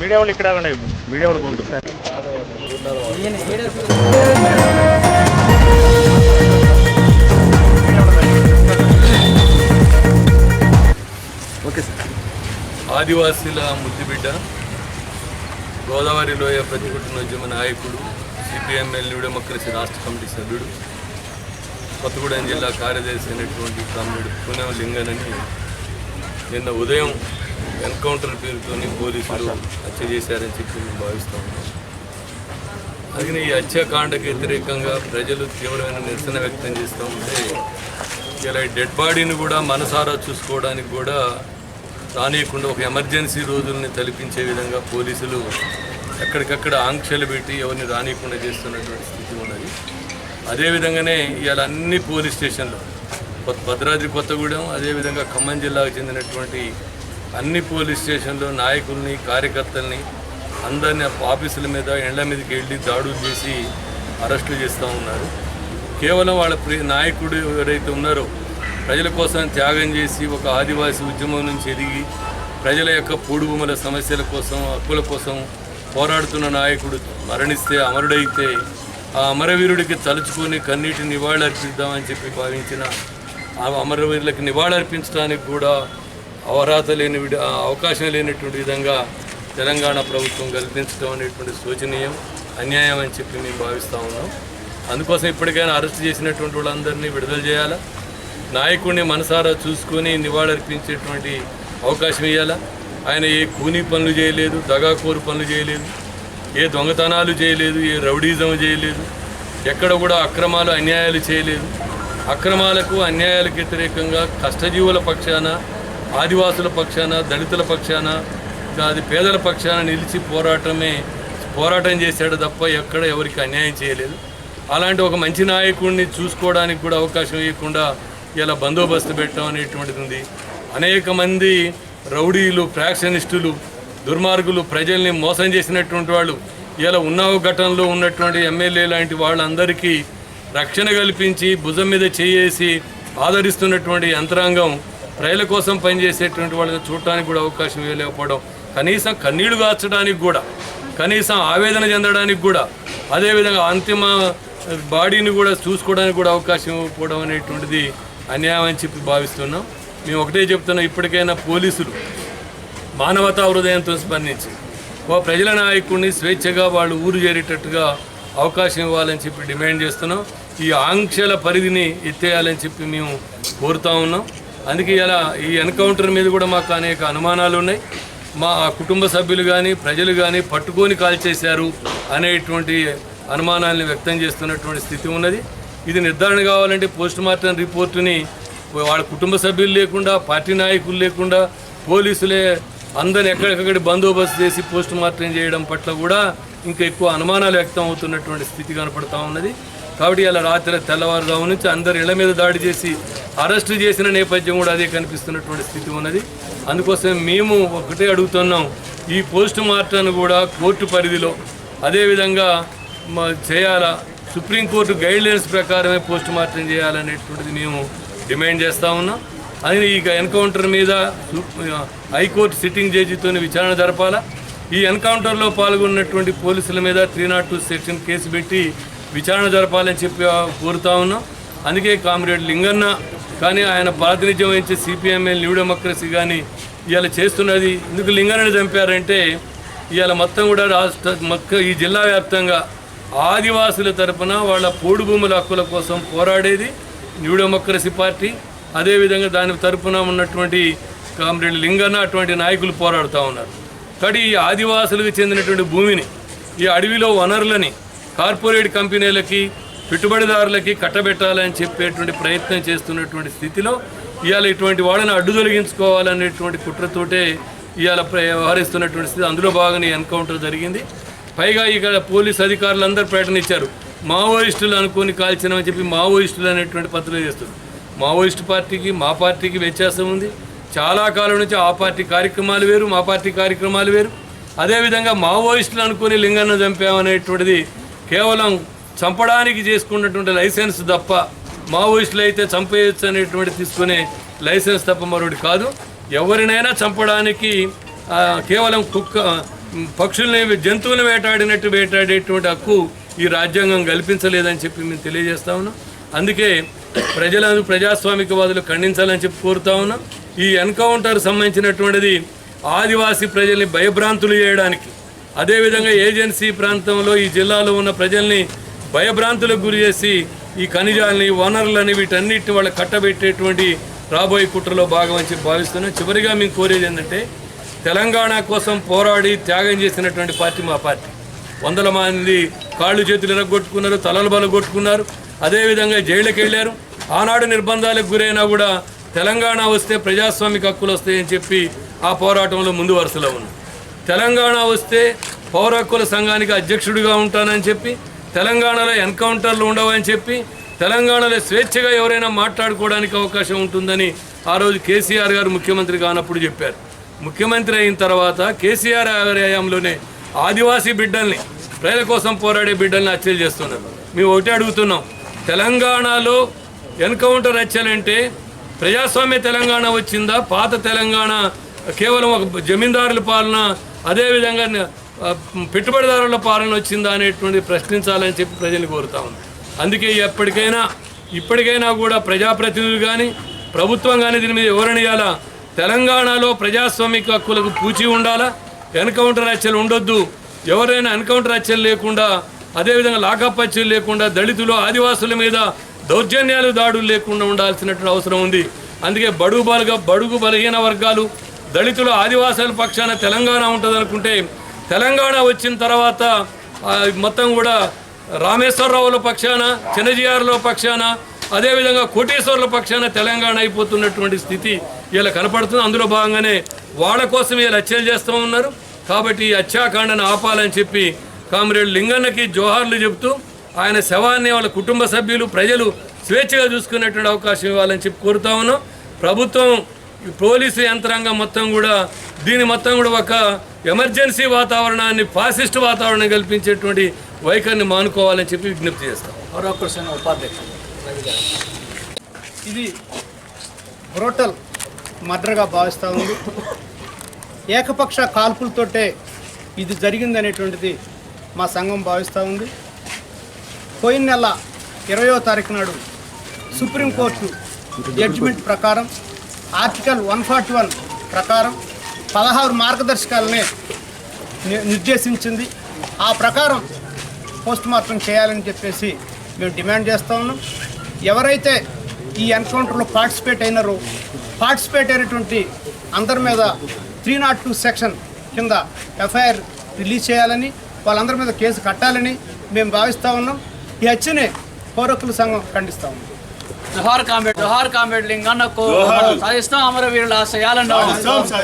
Media వాళ్ళు ఇక్కడ. Media వాళ్ళు పోతుంది ఆదివాసీల ముద్దుబిడ్డ గోదావరి లోయ ప్రతిఘటనోద్యమ నాయకుడు సిపిఎంఎల్ డెమోక్రసీ రాష్ట్ర కమిటీ సభ్యుడు కొత్తగూడెం జిల్లా కార్యదర్శి అయినటువంటి కామ్రేడ్ పునెం లింగనని నిన్న ఉదయం ఎన్కౌంటర్ పేరుతోని పోలీసులు హత్య చేశారని చెప్పి మేము భావిస్తూ ఉన్నాం. అలాగే ఈ హత్యాకాండకు వ్యతిరేకంగా ప్రజలు తీవ్రమైన నిరసన వ్యక్తం చేస్తూ ఉంటే ఇలా ఈ డెడ్ బాడీని కూడా మనసారా చూసుకోవడానికి కూడా రానియకుండా ఒక ఎమర్జెన్సీ రోజుల్ని తలపించే విధంగా పోలీసులు ఎక్కడికక్కడ ఆంక్షలు పెట్టి ఎవరిని రానియకుండా చేస్తున్నటువంటి స్థితి ఉన్నది. అదేవిధంగానే ఇవాళ అన్ని పోలీస్ స్టేషన్లు భద్రాద్రి కొత్తగూడెం అదేవిధంగా ఖమ్మం జిల్లాకు చెందినటువంటి అన్ని పోలీస్ స్టేషన్లో నాయకుల్ని కార్యకర్తల్ని అందరిని ఆఫీసుల మీద ఎండ్ల మీదకి వెళ్ళి దాడులు చేసి అరెస్టులు చేస్తూ ఉన్నారు. కేవలం వాళ్ళ ప్రియ నాయకుడు ఎవరైతే ఉన్నారో ప్రజల కోసం త్యాగం చేసి ఒక ఆదివాసీ ఉద్యమం నుంచి ఎదిగి ప్రజల యొక్క పూడుభూముల సమస్యల కోసం హక్కుల కోసం పోరాడుతున్న నాయకుడు మరణిస్తే అమరుడైతే ఆ అమరవీరుడికి తలుచుకొని కన్నీటి నివాళులర్పిద్దామని చెప్పి భావించిన ఆ అమరవీరులకు నివాళులర్పించడానికి కూడా అవరాత లేని అవకాశం లేనటువంటి విధంగా తెలంగాణ ప్రభుత్వం కల్పించడం అనేటువంటి శోచనీయం అన్యాయం అని చెప్పి మేము భావిస్తూ ఉన్నాం. అందుకోసం ఇప్పటికైనా అరెస్ట్ చేసినటువంటి వాళ్ళందరినీ విడుదల చేయాలా? నాయకుడిని మనసారా చూసుకొని నివాళులర్పించేటువంటి అవకాశం ఇవ్వాలా ఆయన ఏ కూనీ పనులు చేయలేదు దగాకోరు పనులు చేయలేదు ఏ దొంగతనాలు చేయలేదు ఏ రౌడీజం చేయలేదు ఎక్కడ కూడా అక్రమాలు అన్యాయాలు చేయలేదు. అక్రమాలకు అన్యాయాలకు వ్యతిరేకంగా కష్టజీవుల పక్షాన ఆదివాసుల పక్షాన దళితుల పక్షాన అది పేదల పక్షాన నిలిచి పోరాటమే పోరాటం చేశాడు తప్ప ఎక్కడ ఎవరికి అన్యాయం చేయలేదు. అలాంటి ఒక మంచి నాయకుడిని చూసుకోవడానికి కూడా అవకాశం ఇవ్వకుండా ఇలా బందోబస్తు పెట్టడం అనేటువంటిది ఉంది. అనేక మంది రౌడీలు ఫ్రాక్షనిస్టులు దుర్మార్గులు ప్రజల్ని మోసం చేసినటువంటి వాళ్ళు ఇలా ఉన్నావు ఘటనలో ఉన్నటువంటి ఎమ్మెల్యే లాంటి వాళ్ళందరికీ రక్షణ కల్పించి భుజం మీద చేయేసి ఆదరిస్తున్నటువంటి యంత్రాంగం ప్రజల కోసం పనిచేసేటువంటి వాళ్ళని చూడటానికి కూడా అవకాశం ఇవ్వలేకపోవడం. కనీసం కన్నీళ్ళు కాచడానికి కూడా కనీసం ఆవేదన చెందడానికి కూడా అదేవిధంగా అంతిమ బాడీని కూడా చూసుకోవడానికి కూడా అవకాశం ఇవ్వకపోవడం అనేటువంటిది అన్యాయం అని చెప్పి భావిస్తున్నాం. మేము ఒకటే చెప్తున్నాం ఇప్పటికైనా పోలీసులు మానవతా హృదయంతో స్పందించి ఓ ప్రజల నాయకుడిని స్వేచ్ఛగా వాళ్ళు ఊరు చేరేటట్టుగా అవకాశం ఇవ్వాలని చెప్పి డిమాండ్ చేస్తున్నాం. ఈ ఆంక్షల పరిధిని ఎత్తేయాలని చెప్పి మేము కోరుతా ఉన్నాం. అందుకే ఇలా ఈ ఎన్కౌంటర్ మీద కూడా మాకు అనేక అనుమానాలు ఉన్నాయి. మా కుటుంబ సభ్యులు కానీ ప్రజలు కానీ పట్టుకొని కాల్చేశారు అనేటువంటి అనుమానాలను వ్యక్తం చేస్తున్నటువంటి స్థితి ఉన్నది. ఇది నిర్ధారణ కావాలంటే పోస్ట్ మార్టం రిపోర్టుని వాళ్ళ కుటుంబ సభ్యులు లేకుండా పార్టీ నాయకులు లేకుండా పోలీసులే అందరిని ఎక్కడికక్కడ బందోబస్తు చేసి పోస్ట్ మార్టం చేయడం పట్ల కూడా ఇంకా ఎక్కువ అనుమానాలు వ్యక్తం అవుతున్నటువంటి స్థితి కనపడతా ఉన్నది. కాబట్టి ఇలా రాత్రి తెల్లవారుజాము నుంచి అందరు ఇళ్ళ మీద దాడి చేసి అరెస్టు చేసిన నేపథ్యం కూడా అదే కనిపిస్తున్నటువంటి స్థితి ఉన్నది. అందుకోసం మేము ఒకటే అడుగుతున్నాం ఈ పోస్ట్ మార్టం కూడా కోర్టు పరిధిలో అదేవిధంగా చేయాలా? సుప్రీంకోర్టు గైడ్ లైన్స్ ప్రకారమే పోస్ట్ మార్టం చేయాలనేటువంటిది మేము డిమాండ్ చేస్తా ఉన్నాం. అది ఈ ఎన్కౌంటర్ మీద హైకోర్టు సిట్టింగ్ జడ్జితో విచారణ జరపాలా? ఈ ఎన్కౌంటర్లో పాల్గొన్నటువంటి పోలీసుల మీద three not two section case పెట్టి విచారణ జరపాలని చెప్పి కోరుతా ఉన్నాం. అందుకే కామ్రేడ్ లింగన్న కానీ ఆయన ప్రాతినిధ్యం వహించే సిపిఎంఎల్ న్యూ డెమోక్రసీ కానీ ఇవాళ చేస్తున్నది ఎందుకు లింగన్నని చంపారంటే ఇవాళ మొత్తం కూడా రాష్ట్ర మొక్క ఈ జిల్లా వ్యాప్తంగా ఆదివాసుల తరపున వాళ్ళ పోడు భూముల హక్కుల కోసం పోరాడేది న్యూ డెమోక్రసీ పార్టీ. అదేవిధంగా దాని తరపున ఉన్నటువంటి కామ్రేడ్ లింగన్న అటువంటి నాయకులు పోరాడుతూ ఉన్నారు. కాబట్టి ఈ ఆదివాసులకు చెందినటువంటి భూమిని ఈ అడవిలో వనరులని కార్పొరేట్ కంపెనీలకి పెట్టుబడిదారులకి కట్టబెట్టాలని చెప్పేటువంటి ప్రయత్నం చేస్తున్నటువంటి స్థితిలో ఇవాళ ఇటువంటి వాళ్ళని అడ్డు తొలగించుకోవాలనేటువంటి కుట్రతోటే ఇవాళ ప్ర- వ్యవహరిస్తున్నటువంటి స్థితి. అందులో భాగంగా ఎన్కౌంటర్ జరిగింది. పైగా ఇక్కడ పోలీస్ అధికారులందరూ ప్రకటన మావోయిస్టులు అనుకొని కాల్చినామని చెప్పి మావోయిస్టులు అనేటువంటి పత్రిక చేస్తారు మావోయిస్ట్ పార్టీకి మా పార్టీకి వ్యత్యాసం ఉంది. చాలా కాలం నుంచి ఆ పార్టీ కార్యక్రమాలు వేరు మా పార్టీ కార్యక్రమాలు వేరు. అదేవిధంగా మావోయిస్టులు అనుకుని లింగన్న చంపామనేటువంటిది కేవలం చంపడానికి చేసుకున్నటువంటి లైసెన్స్ తప్ప మావోయిస్టులు అయితే చంపేయచ్చు అనేటువంటి తీసుకునే లైసెన్స్ తప్ప మరొకటి కాదు. ఎవరినైనా చంపడానికి కేవలం కుక్క పక్షుల్ని జంతువులను వేటాడినట్టు వేటాడేటువంటి హక్కు ఈ రాజ్యాంగం కల్పించలేదని చెప్పి మేము తెలియజేస్తా ఉన్నాం. అందుకే ప్రజాస్వామిక ప్రజాస్వామికవాదులు ఖండించాలని చెప్పి కోరుతా ఉన్నాం. ఈ ఎన్కౌంటర్ సంబంధించినటువంటిది ఆదివాసీ ప్రజల్ని భయభ్రాంతులు చేయడానికి అదేవిధంగా ఏజెన్సీ ప్రాంతంలో ఈ జిల్లాలో ఉన్న ప్రజల్ని భయభ్రాంతులకు గురి చేసి ఈ ఖనిజాలని వనరులని వీటన్నిటిని వాళ్ళ కట్టబెట్టేటువంటి రాబోయే కుట్రలో భాగం అని భావిస్తున్నాం. చివరిగా మేము కోరేది ఏంటంటే తెలంగాణ కోసం పోరాడి త్యాగం చేసినటువంటి పార్టీ మా పార్టీ. వందల మంది కాళ్ళు చేతులు ఎరగొట్టుకున్నారు తలలు బలగొట్టుకున్నారు అదేవిధంగా జైళ్ళకి వెళ్ళారు. ఆనాడు నిర్బంధాలకు గురైనా కూడా తెలంగాణ వస్తే ప్రజాస్వామిక హక్కులు వస్తాయని చెప్పి ఆ పోరాటంలో ముందు వరుసలో ఉన్నారు తెలంగాణ వస్తే పౌర హక్కుల సంఘానికి అధ్యక్షుడిగా ఉంటానని చెప్పి తెలంగాణలో ఎన్కౌంటర్లు ఉండవని చెప్పి తెలంగాణలో స్వేచ్ఛగా ఎవరైనా మాట్లాడుకోవడానికి అవకాశం ఉంటుందని ఆ రోజు కేసీఆర్ గారు ముఖ్యమంత్రి కానప్పుడు చెప్పారు. ముఖ్యమంత్రి అయిన తర్వాత కేసీఆర్ గారి హయాంలోనే ఆదివాసీ బిడ్డల్ని ప్రజల కోసం పోరాడే బిడ్డల్ని హత్యలు చేస్తున్నారు. మేము ఒకటే అడుగుతున్నాం తెలంగాణలో ఎన్కౌంటర్ హత్యలంటే ప్రజాస్వామ్య తెలంగాణ వచ్చిందా? పాత తెలంగాణ కేవలం ఒక జమీందారుల పాలన అదేవిధంగా పెట్టుబడిదారుల పాలన వచ్చిందా అనేటువంటి ప్రశ్నించాలని చెప్పి ప్రజల్ని కోరుతా ఉంది అందుకే ఎప్పటికైనా ఇప్పటికైనా కూడా ప్రజాప్రతినిధులు కానీ ప్రభుత్వం కానీ దీని మీద వివరణ ఇవ్వాలా తెలంగాణలో ప్రజాస్వామిక హక్కులకు పూచి ఉండాలా? ఎన్కౌంటర్ హత్యలు ఉండొద్దు. ఎవరైనా ఎన్కౌంటర్ హత్యలు లేకుండా అదేవిధంగా లాకప్ హత్యలు లేకుండా దళితులు ఆదివాసుల మీద దౌర్జన్యాలు దాడులు లేకుండా ఉండాల్సినటువంటి అవసరం ఉంది. అందుకే బడుగు బలగ బడుగు బలహీన వర్గాలు దళితులు ఆదివాసుల పక్షాన తెలంగాణ ఉంటుందనుకుంటే తెలంగాణ వచ్చిన తర్వాత మొత్తం కూడా రామేశ్వరరావుల పక్షాన చిన్నజీఆర్ల పక్షాన అదేవిధంగా కోటేశ్వర్ల పక్షాన తెలంగాణ అయిపోతున్నటువంటి స్థితి ఇలా కనపడుతుంది. అందులో భాగంగానే వాళ్ళ కోసం వీళ్ళు హత్యలు చేస్తూ ఉన్నారు. కాబట్టి ఈ హత్యాకాండను ఆపాలని చెప్పి కామ్రేడ్ లింగన్నకి జోహార్లు చెబుతూ ఆయన శవాన్ని వాళ్ళ కుటుంబ సభ్యులు ప్రజలు స్వేచ్ఛగా చూసుకునేటువంటి అవకాశం ఇవ్వాలని చెప్పి కోరుతా ఉన్నాం. ప్రభుత్వం పోలీసు యంత్రాంగం మొత్తం కూడా దీని మొత్తం కూడా ఒక ఎమర్జెన్సీ వాతావరణాన్ని ఫాసిస్ట్ వాతావరణం కల్పించేటువంటి వైఖరిని మానుకోవాలని చెప్పి విజ్ఞప్తి చేస్తాం. పౌరకుల సంఘం ఉపాధ్యక్షుడు ఇది బ్రోటల్ మర్డర్గా భావిస్తూ ఉంది. ఏకపక్ష కాల్పులతోటే ఇది జరిగిందనేటువంటిది మా సంఘం భావిస్తూ ఉంది. పోయిన నెల ఇరవయో తారీఖు నాడు సుప్రీంకోర్టు జడ్జిమెంట్ ప్రకారం ఆర్టికల్ వన్ ఫార్టీ వన్ ప్రకారం పదహారు మార్గదర్శకాలని నిర్దేశించింది. ఆ ప్రకారం పోస్ట్ మార్టం చేయాలని చెప్పేసి మేము డిమాండ్ చేస్తూ ఉన్నాం. ఎవరైతే ఈ ఎన్కౌంటర్లో పార్టిసిపేట్ అయినారో పార్టిసిపేట్ అయినటువంటి అందరి మీద త్రీ నాట్ టూ సెక్షన్ కింద ఎఫ్ఐఆర్ రిలీజ్ చేయాలని వాళ్ళందరి మీద కేసు కట్టాలని మేము భావిస్తూ ఉన్నాం. ఈ హత్యని పౌరకుల సంఘం ఖండిస్తూ ఉన్నాం జోహార్ కామ్రేడ్ జోహార్ కామ్రేడ్ లింగన్నకు సాధిస్తాం అమరవీరుల ఆశయాలను.